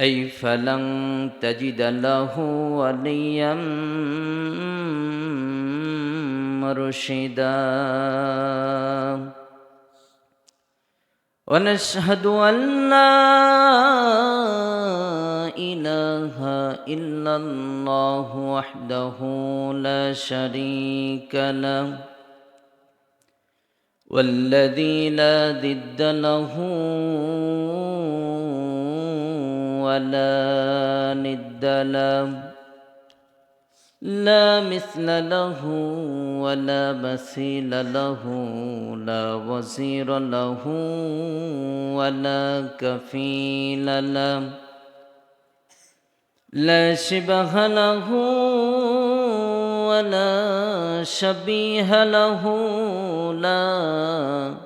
أي فلن تجد له وليا مرشدا. ونشهد أن لا إله إلا الله وحده لا شريك له. والذي لا ضد له ولا ند له لا مثل له ولا مثيل له لا وزير له ولا كفيل له. لا شبه له ولا شبيه له لا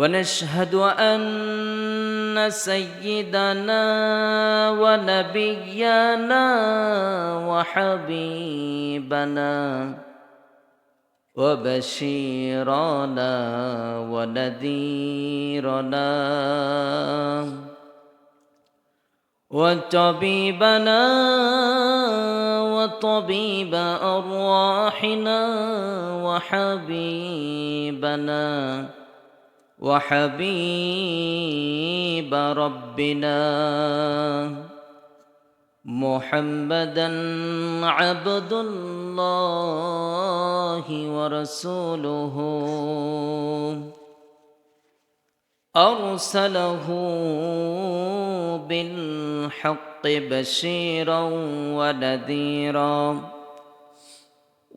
ونشهد أن سيدنا ونبينا وحبيبنا وبشيرنا ونذيرنا وطبيبنا وطبيب أرواحنا وحبيبنا وحبيب ربنا محمدا عبد الله ورسوله. أرسله بالحق بشيرا ونذيرا.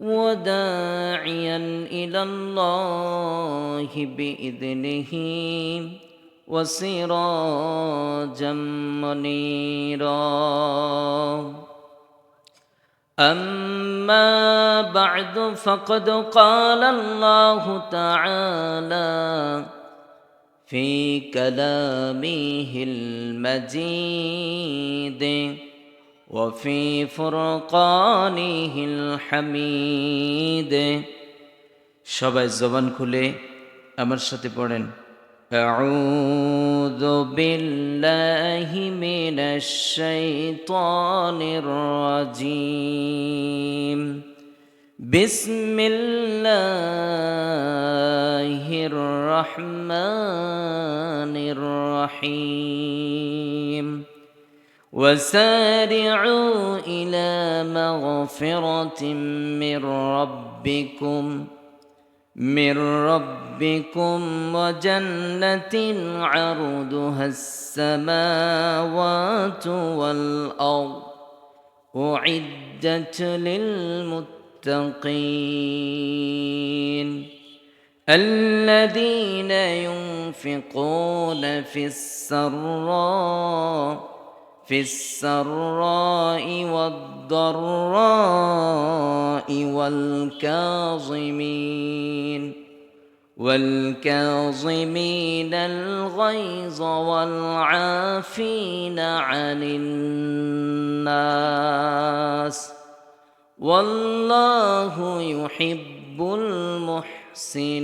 وداعيا إلى الله بإذنه وسراجا منيرا. أما بعد فقد قال الله تعالى في كلامه المجيد. وفي فرقانه الحميد সবাই জবান খুলে আমার সাথে পড়েন أعوذ بالله من الشيطان الرجيم بسم الله الرحمن الرحيم وسارعوا إلى مغفرة من ربكم من ربكم وجنة عرضها السماوات والأرض أعدت للمتقين. الذين ينفقون في السراء في السراء والضراء والكاظمين والكاظمين الغيظ والعافين عن الناس والله يحب المحسنين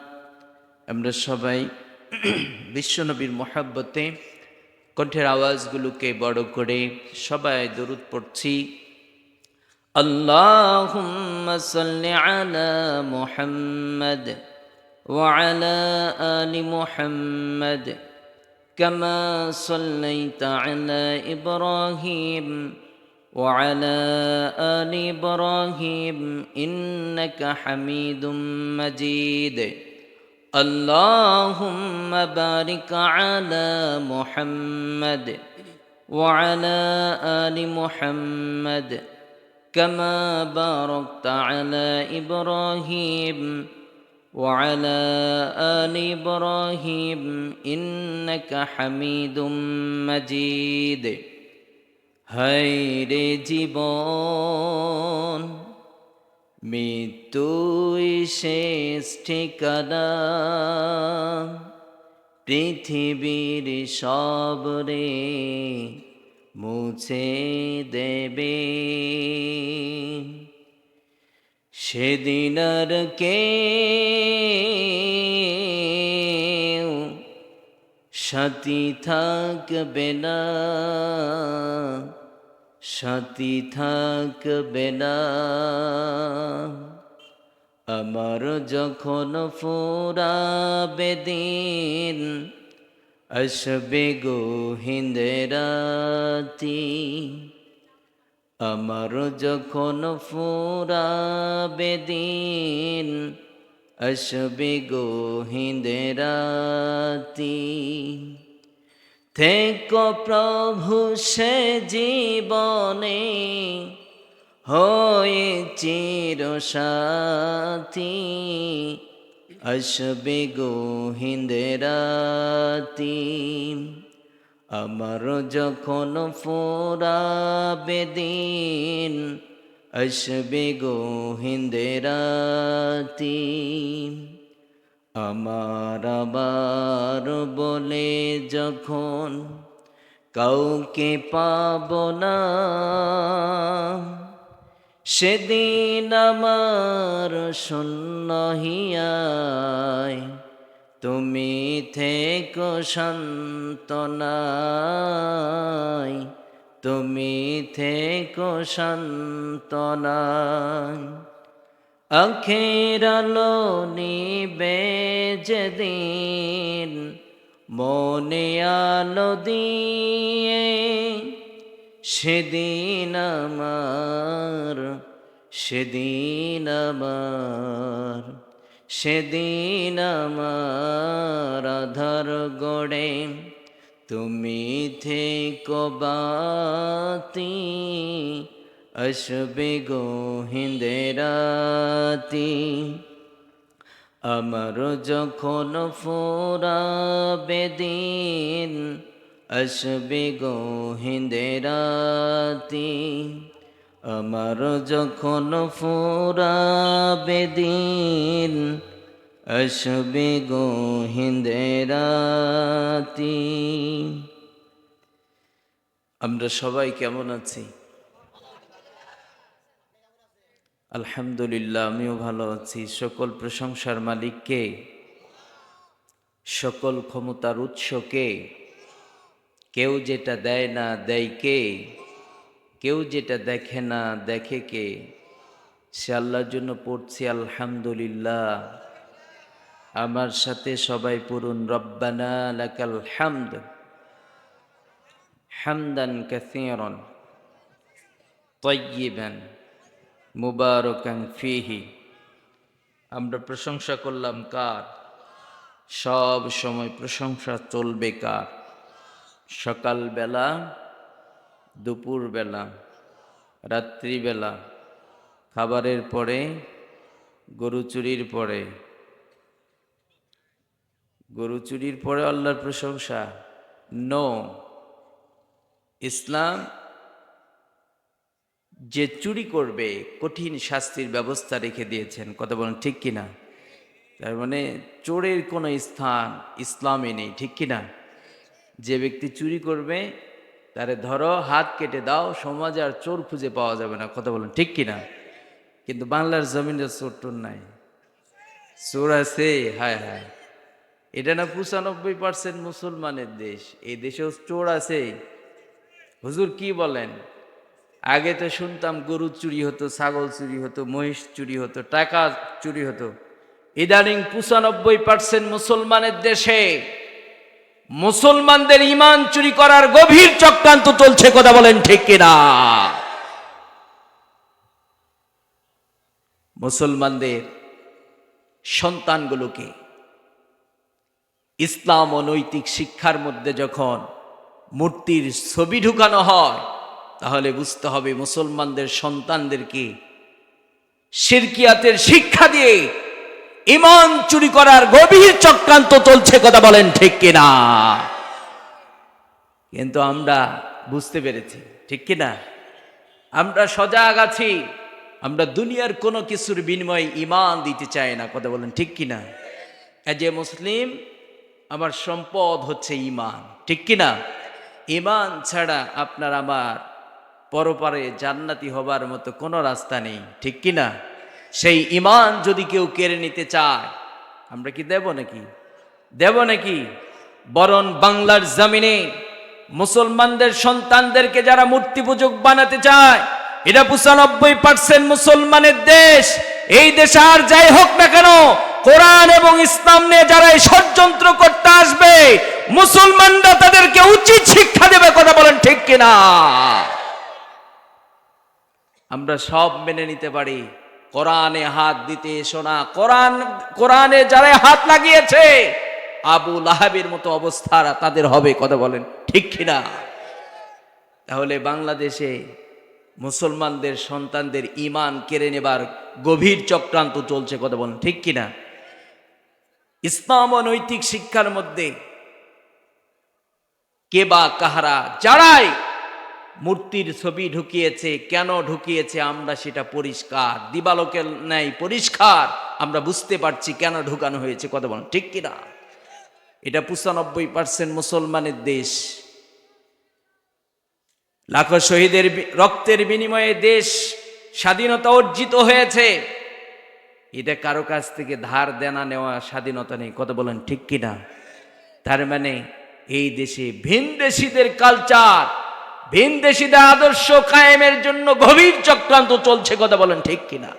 আমরা সবাই বিশ্বনবীর মোহাব্বতে কণ্ঠের আওয়াজগুলোকে বড় করে সবাই দরুদ পড়ছি اللهم صل على محمد وعلى آل محمد كما صليت على إبراهيم وعلى آل إبراهيم إنك حميد مجيد اللهم بارك على محمد وعلى آل محمد كما باركت على إبراهيم وعلى آل إبراهيم إنك حميد مجيد হায়রে জীবন মৃত্যুই শেষ ঠিকানা। পৃথিবীর সবরে মুছে দেবে। সেদিন আর কে সাথী থাকবে না। সাথী থাকবে না। আমার যখন ফুরাবে দিন, আসবে গো হিন্দেরাতি আমার যখন ফুরাবে দিন, আসবে গো হিন্দেরাতি থেকো প্রভু সে জীবনে, হয়ে চির সাথী আসবে গো হিন্দেরাতি আমার যখন ফোরাবে দিন, আসবে গো হিন্দেরাতি আমার আবার বলে যখন কাউকে পাব না, সেদিন আমার শূন্য হিয়ায় তুমি থেকো শান্তনায় তুমি থেকো শান্তনায় আখের আলো নিবে যেদিন মনে আলো দিয়ে, সেদিন আমার সেদিন আমার সেদিন আমার আধার গড়ে। তুমি থেকো বাতি আসবে গো হিন্দেরাতি আমার যখন ফোরাবে দিন আসবে গো হিন্দেরাতি আমার যখন ফোরাবে দিন আসবে গো হিন্দেরাতি আমরা সবাই কেমন আছি? আলহামদুলিল্লাহ, আমিও ভালো আছি। সকল প্রশংসার মালিককে সকল ক্ষমতার উৎসকে কেউ যেটা দেয় না দেয় কে? কেউ যেটা দেখে না দেখে কে? সে আল্লাহর জন্য পড়ছি আলহামদুলিল্লাহ। আমার সাথে সবাই পড়ুন, রব্বানা লাকাল হামদ হামদান কাসীরান তয়্যিবান মুবারকান ফিহি। আমরা প্রশংসা করলাম কার? সব সময় প্রশংসা চলবে কার? সকালবেলা, দুপুরবেলা, রাত্রিবেলা, খাবারের পরে, গরু চুরির পরে। গরু চুরির পরে আল্লাহর প্রশংসা? নো ইসলাম যে চুরি করবে কঠিন শাস্তির ব্যবস্থা রেখে দিয়েছেন। কথা বলেন, ঠিক কিনা? তার মানে চোরের কোনো স্থান ইসলামে নেই, ঠিক কিনা? যে ব্যক্তি চুরি করবে, তারে ধরো, হাত কেটে দাও, সমাজে আর চোর খুঁজে পাওয়া যাবে না। কথা বলেন, ঠিক কিনা? কিন্তু বাংলার জমিনে চোর টোর নাই। চোর আছে, হায় হায়। এটা না পঁচানব্বই পার্সেন্ট মুসলমানের দেশ। এই দেশেও চোর আছে। হুজুর কি বলেন? আগে তো শুনতাম গরু চুরি হতো, ছাগল চুরি হতো, মহিষ চুরি হতো, টাকা চুরি হতো। ইদানিং পঁচানব্বই পার্সেন্ট মুসলমানের দেশে মুসলমানদের ইমান চুরি করার গভীর চক্রান্ত চলছে, কথা বলেন ঠিক কিনা? মুসলমানদের সন্তানগুলোকে ইসলাম ও নৈতিক শিক্ষার মধ্যে যখন মূর্তির ছবি ঢুকানো হয় তাহলে বুঝতে হবে মুসলমানদের সন্তানদেরকে শিরকিয়াতের শিক্ষা দিয়ে ইমান চুরি করার গভীর চক্রান্ত চলছে, কথা বলেন ঠিক কিনা? কিন্তু আমরা বুঝতে পেরেছি, ঠিক কিনা? আমরা সজাগ আছি, আমরা দুনিয়ার কোনো কিছুর বিনিময়ে ইমান দিতে চাই না, কথা বলেন ঠিক কিনা? এজ এ মুসলিম, আমার সম্পদ হচ্ছে ইমান, ঠিক কিনা? ইমান ছাড়া আপনার আমার পরপারে জান্নাতি হবার মতো কোনো রাস্তা নেই, ঠিক কিনা সেই ইমান যদি কেউ কেড়ে নিতে চায়, আমরা কি দেব নাকি? দেব নাকি? বরং বাংলার জমিনে মুসলমানদের সন্তানদেরকে যারা মূর্তি পূজক বানাতে চায় এটা পঁচানব্বই পার্সেন্ট মুসলমানের দেশ। এই দেশ আর যাই হোক না কেন, কোরআন এবং ইসলাম নিয়ে যারা এই ষড়যন্ত্র করতে আসবে, মুসলমানরা তাদেরকে উচিত শিক্ষা দেবে, কথা বলেন ঠিক কিনা আমরা সব মেনে নিতে পারি। কোরআনে হাত দিতে এসো না। কোরআন, কোরআনে যারা হাত লাগিয়েছে, আবু লাহাবের মতো অবস্থা তাদের হবে, কথা বলেন, ঠিক কিনা? তাহলে বাংলাদেশে মুসলমানদের সন্তানদের ইমান কেড়ে নেবার গভীর চক্রান্ত চলছে, কথা বলেন, ঠিক কিনা? ইসলাম ও নৈতিক শিক্ষার মধ্যে কে বা কাহারা, যারাই মূর্তির ছবি ঢুকিয়েছে, কেন ঢুকিয়েছে আমরা সেটা পরিষ্কার? দিবালোকের ন্যায় পরিষ্কার। আমরা বুঝতে পারছি কেন ঢুকানো হয়েছে, কথা বলেন, ঠিক কিনা এটা পঁচানব্বই পার্সেন্ট মুসলমানের দেশ। লাখো শহীদের রক্তের বিনিময়ে দেশ স্বাধীনতা অর্জিত হয়েছে। এটা কারও কাছ থেকে ধার দেনা নেওয়া স্বাধীনতা নেই, কথা বলেন, ঠিক কিনা তার মানে এই দেশে ভিনদেশীদের কালচার ভিনদেশীদের আদর্শ কায়েমের জন্য গভীর চক্রান্ত চলছে, কথা বলেন ঠিক কিনা?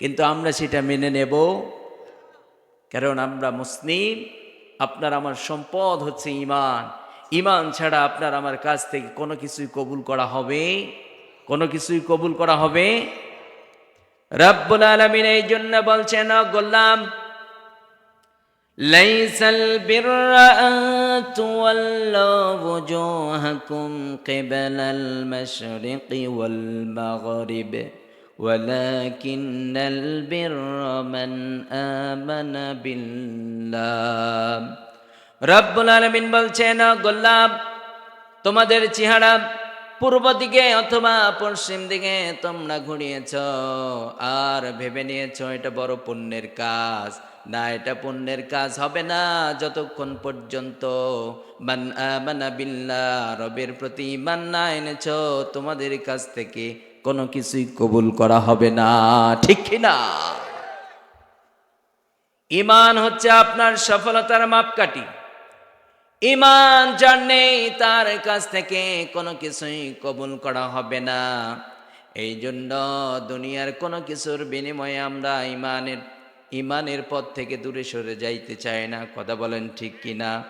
কিন্তু আমরা সেটা মেনে নেব। কারণ আমরা মুসলিম, আপনার আমার সম্পদ হচ্ছে ইমান ইমান ছাড়া আপনার আমার কাছ থেকে কোনো কিছুই কবুল করা হবে, কোনো কিছুই কবুল করা হবে? রব্বুল আলমিন এই জন্য বলছেন গোলাম ليس البر أن تولوا وجوهكم قبل المشرق والمغرب ولكن البر من آمن بالله رب العالمين বলছেন গোলাম তোমাদের চেহারা পূর্ব দিকে অথবা পশ্চিম দিকে তোমরা ঘুরিয়েছ আর ভেবে নিয়েছ এটা বড় পুণ্যের কাজ না, এটা পুণ্যের কাজ হবে না। যতক্ষণ পর্যন্ত রবের প্রতি ইমান না এনেছ, তোমাদের কাছ থেকে কোনো কিছুই কবুল করা হবে না। ঠিক না? ইমান হচ্ছে আপনার সফলতার মাপকাঠি। ইমান যার নেই, তার কাছ থেকে কোনো কিছুই কবুল করা হবে না। এই জন্য দুনিয়ার কোনো কিছুর বিনিময়ে আমরা ইমানের ইমানের পথ থেকে দূরে সরে যাইতে চায় না। কথা বলেন ঠিক কিনা?